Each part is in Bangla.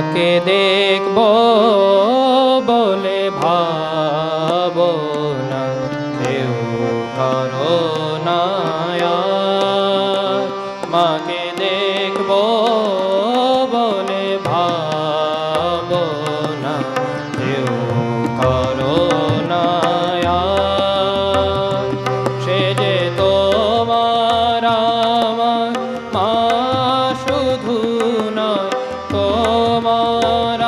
যাকে দেখব বলে ভাব না কেউ কারণ Para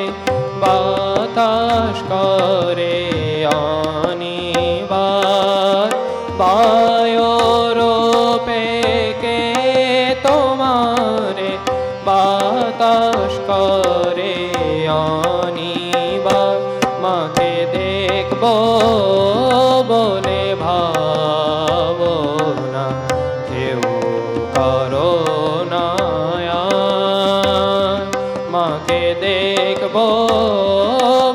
তোমারে বাতাস করে অনিবা। মাকে দেখব বলে ভাব না কেউ করো না মাকে দেখব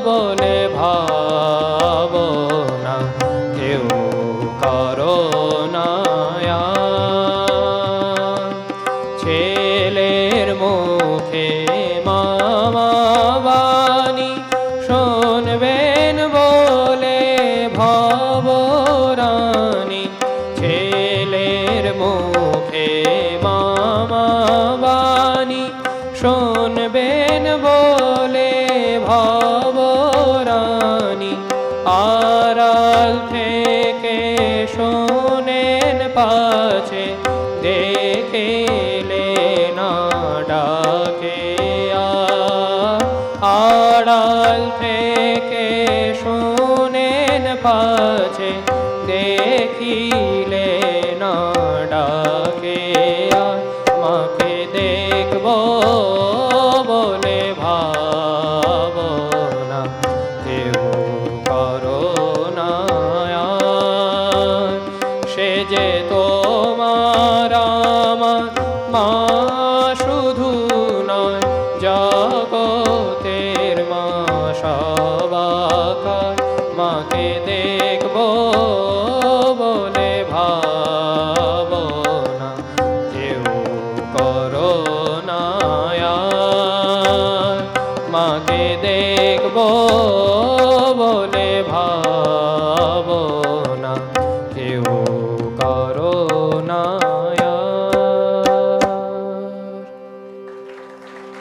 বলে ভাব না কেউ করো শুনবেন বলে ভবরানী ছেলের মুখে মামা বাণী। শুনবেন বলে ভব যে তোমার আমার মা শুধু নয়, জগতের মা সবাকার মাকে দেখব বলে ভাবনা। কেউ করোনা মাকে দেখব